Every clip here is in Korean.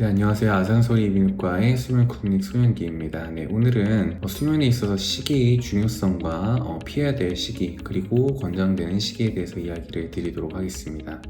네, 안녕하세요. 아산소리 이비인후과의 수면 클리닉 수면기입니다. 네, 오늘은 어, 수면에 있어서 시기의 중요성과 어, 피해야 될 시기, 그리고 권장되는 시기에 대해서 이야기를 드리도록 하겠습니다.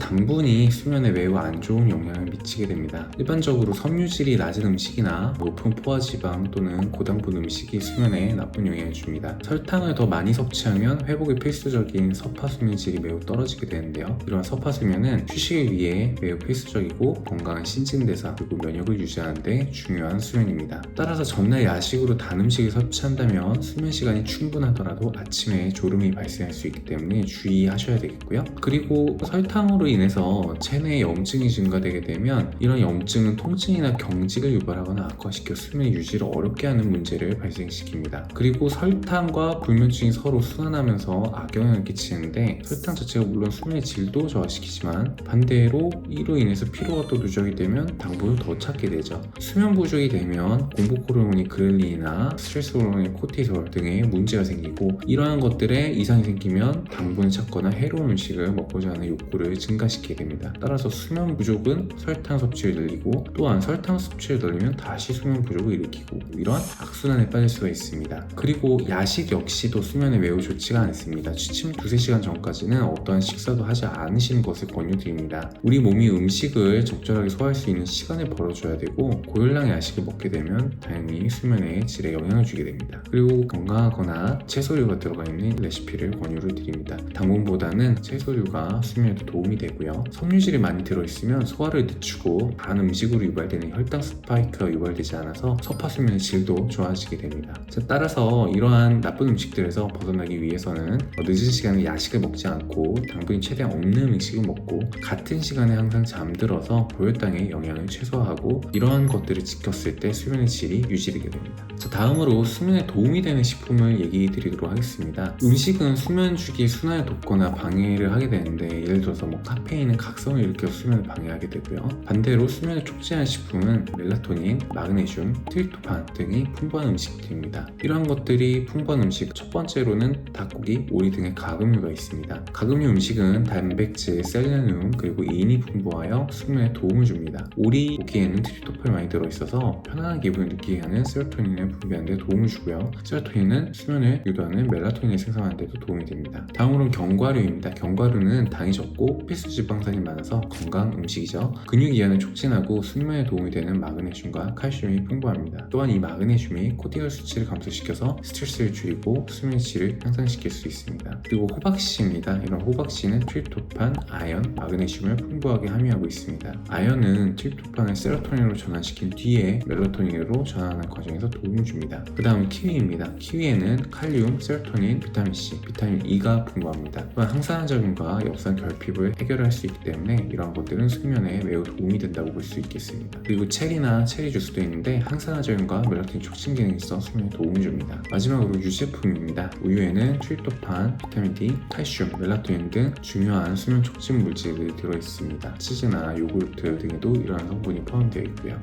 당분이 수면에 매우 안 좋은 영향을 미치게 됩니다. 일반적으로 섬유질이 낮은 음식이나 높은 포화지방 또는 고당분 음식이 수면에 나쁜 영향을 줍니다. 설탕을 더 많이 섭취하면 회복이 필수적인 서파수면 질이 매우 떨어지게 되는데요. 이러한 서파수면은 휴식을 위해 매우 필수적이고 건강한 신진대사 그리고 면역을 유지하는 데 중요한 수면입니다. 따라서 전날 야식으로 단 음식을 섭취한다면 수면 시간이 충분하더라도 아침에 졸음이 발생할 수 있기 때문에 주의하셔야 되겠고요. 그리고 설탕으로 인해서 체내에 염증이 증가되게 되면 이런 염증은 통증이나 경직을 유발하거나 악화시켜 수면 유지를 어렵게 하는 문제를 발생시킵니다. 그리고 설탕과 불면증이 서로 순환하면서 악영향을 끼치는데 설탕 자체가 물론 수면의 질도 저하시키지만 반대로 이로 인해서 피로가 또 누적이 되면 당분을 더 찾게 되죠. 수면 부족이 되면 공복 호르몬이 그렐린이나 스트레스 호르몬의 코티솔 등의 문제가 생기고 이러한 것들에 이상이 생기면 당분을 찾거나 해로운 음식을 먹고자 하는 욕구를 증가 시키게 됩니다. 따라서 수면 부족은 설탕 섭취를 늘리고 또한 설탕 섭취를 늘리면 다시 수면 부족을 일으키고 이러한 악순환에 빠질 수가 있습니다. 그리고 야식 역시도 수면에 매우 좋지가 않습니다. 취침 두세 시간 전까지는 어떠한 식사도 하지 않으시는 것을 권유드립니다. 우리 몸이 음식을 적절하게 소화할 수 있는 시간을 벌어줘야 되고 고열량의 야식을 먹게 되면 당연히 수면의 질에 영향을 주게 됩니다. 그리고 건강하거나 채소류가 들어가 있는 레시피를 권유를 드립니다. 당분보다는 채소류가 수면에도 도움이 되고 요. 섬유질이 많이 들어있으면 소화를 늦추고 단 음식으로 유발되는 혈당 스파이크가 유발되지 않아서 소파 수면의 질도 좋아지게 됩니다. 자, 따라서 이러한 나쁜 음식들에서 벗어나기 위해서는 어, 늦은 시간에 야식을 먹지 않고 당분이 최대한 없는 음식을 먹고 같은 시간에 항상 잠들어서 고혈당의 영향을 최소화하고 이러한 것들을 지켰을 때 수면의 질이 유지되게 됩니다. 자, 다음으로 수면에 도움이 되는 식품을 얘기해 드리도록 하겠습니다. 음식은 수면 주기 순환을 돕거나 방해를 하게 되는데 예를 들어서 뭐 카페인은 각성을 일으켜 수면을 방해하게 되고요. 반대로 수면을 촉진하는 식품은 멜라토닌, 마그네슘, 트립토판 등이 풍부한 음식들입니다. 이러한 것들이 풍부한 음식 첫 번째로는 닭고기, 오리 등의 가금류가 있습니다. 가금류 음식은 단백질, 셀레늄 그리고 인이 풍부하여 수면에 도움을 줍니다. 오리 고기에는 트립토판이 많이 들어있어서 편안한 기분을 느끼게 하는 세로토닌을 분비하는 데 도움을 주고요. 세로토닌은 수면을 유도하는 멜라토닌을 생성하는 데도 도움이 됩니다. 다음으로는 견과류입니다. 견과류는 당이 적고 필수 지 방산이 많아서 건강 음식이죠. 근육 이완을 촉진하고 수면에 도움이 되는 마그네슘과 칼슘이 풍부합니다. 또한 이 마그네슘이 코티졸 수치를 감소시켜서 스트레스를 줄이고 수면 질을 향상시킬 수 있습니다. 그리고 호박씨입니다. 이런 호박씨는 트립토판, 아연, 마그네슘을 풍부하게 함유하고 있습니다. 아연은 트립토판을 세로토닌으로 전환시킨 뒤에 멜라토닌으로 전환하는 과정에서 도움을 줍니다. 그 다음 키위입니다. 키위에는 칼륨, 세로토닌, 비타민C, 비타민 E가 풍부합니다. 또한 항산화작용과 엽산 결핍을 해결 할 수 있기 때문에 이러한 것들은 수면에 매우 도움이 된다고 볼 수 있겠습니다. 그리고 체리나 체리 주스도 있는데 항산화작용과 멜라토닌 촉진 기능이 있어 수면에 도움을 줍니다. 마지막으로 유제품입니다. 우유에는 트립토판, 비타민 D, 칼슘, 멜라토닌 등 중요한 수면 촉진 물질이 들어있습니다. 치즈나 요구르트 등에도 이러한 성분이 포함되어 있고요.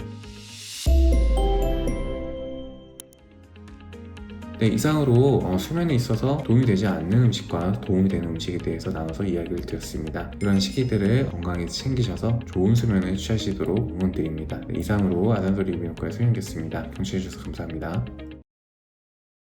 네, 이상으로 어, 수면에 있어서 도움이 되지 않는 음식과 도움이 되는 음식에 대해서 나눠서 이야기를 드렸습니다. 이런 시기들을 건강히 챙기셔서 좋은 수면을 취하시도록 응원드립니다. 네, 이상으로 아산소리 비뇨과의 소영기였습니다. 경청해주셔서 감사합니다.